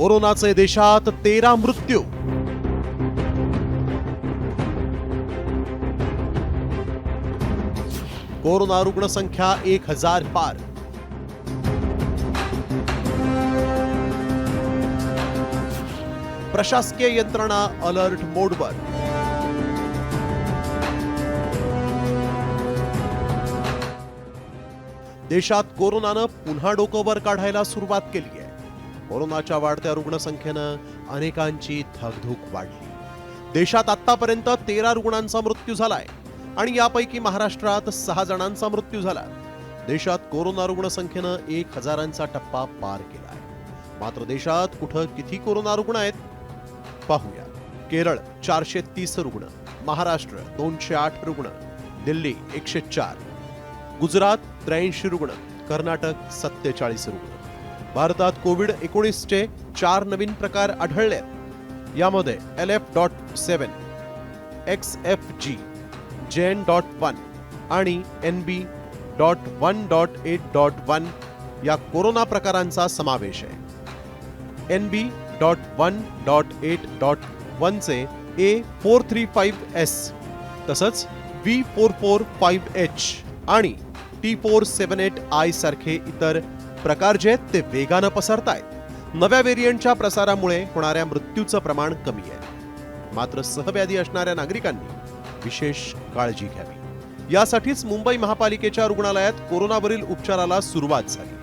कोरोनाचे देशात तेरा मृत्यू. कोरोना रुग्णसंख्या एक हजार पार. प्रशासकीय यंत्रणा अलर्ट मोडवर. देशात कोरोनानं पुन्हा डोकं वर काढायला सुरुवात केली कोरोनाच्या वाढत्या रुग्णसंख्येनं अनेकांची थकधूक वाढली. देशात आतापर्यंत तेरा रुग्णांचा मृत्यू झालाय आणि यापैकी महाराष्ट्रात सहा जणांचा मृत्यू झाला. देशात कोरोना रुग्णसंख्येनं एक हजारांचा टप्पा पार केलाय. मात्र देशात कुठं किती कोरोना रुग्ण आहेत? पाहूया. केरळ चारशे तीस रुग्ण महाराष्ट्र दोनशे आठ रुग्ण दिल्ली एकशे चार गुजरात त्र्याऐंशी रुग्ण कर्नाटक सत्तेचाळीस रुग्ण. भारतात कोविड एकोणीसचे चार नवीन प्रकार आढळले आहेत. यामध्ये L F dot seven X F G gen dot one आणि N B dot one dot eight dot one या कोरोना प्रकारांचा समावेश आहे N B dot one dot eight dot वनचे A four three five S तसंच V four four five H आणि T four seven eight I सारखे इतर प्रकार जे आहेत ते वेगानं पसरतायत. नव्या व्हेरियंटच्या प्रसारामुळे होणाऱ्या मृत्यूचं प्रमाण कमी आहे. मात्र सहव्याधी असणाऱ्या नागरिकांनी विशेष काळजी घ्यावी. यासाठीच मुंबई महापालिकेच्या रुग्णालयात कोरोनावरील उपचाराला सुरुवात झाली.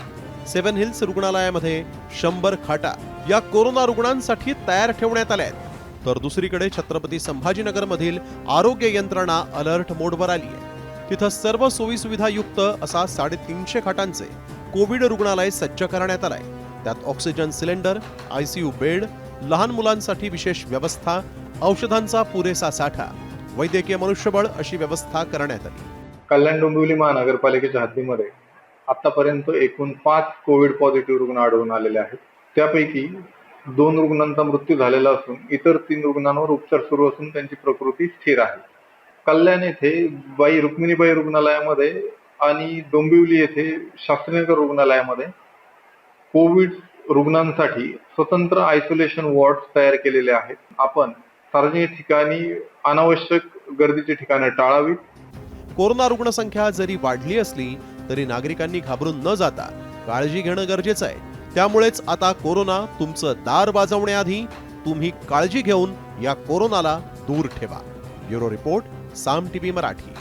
सेव्हन हिल्स रुग्णालयामध्ये शंभर खाटा या कोरोना रुग्णांसाठी तयार ठेवण्यात आल्या आहेत. तर दुसरीकडे छत्रपती संभाजीनगरमधील आरोग्य यंत्रणा अलर्ट मोडवर आली आहे. तिथं सर्व सोयीसुविधायुक्त असा साडेतीनशे खाटांचे कोविड रुग्णालय सज्ज करण्यात आलंय. त्यात ऑक्सिजन सिलेंडर आयसीयू बेड लहान मुलांसाठी विशेष व्यवस्था औषधांचा पुरेसा साठा वैद्यकीय मनुष्यबळ अशी व्यवस्था करण्यात आली. कल्याण डोंबिवली महानगरपालिकेच्या हद्दीमध्ये आतापर्यंत एकूण पाच कोविड पॉझिटिव्ह रुग्ण आढळून आलेले आहेत. त्यापैकी दोन रुग्णांचा मृत्यू झालेला असून इतर तीन रुग्णांवर उपचार सुरू असून त्यांची प्रकृती स्थिर आहे. कल्याण येथे बाई रुक्मिणीबाई रुग्णालयामध्ये आणि डोंबिवली येथे शास्त्रीनगर रुग्णालयामध्ये कोविड रुग्णांसाठी स्वतंत्र आयसोलेशन वॉर्ड तयार केलेले आहेत. आपण सार्वजनिक ठिकाणी अनावश्यक गर्दीची ठिकाणं टाळावीत कोरोना रुग्णसंख्या जरी वाढली असली तरी नागरिकांनी घाबरून न जाता काळजी घेणं गरजेचं आहे. त्यामुळेच आता कोरोना तुमचं दार वाजवण्याआधी तुम्ही काळजी घेऊन या कोरोनाला दूर ठेवा. Bureau report Saam TV Marathi.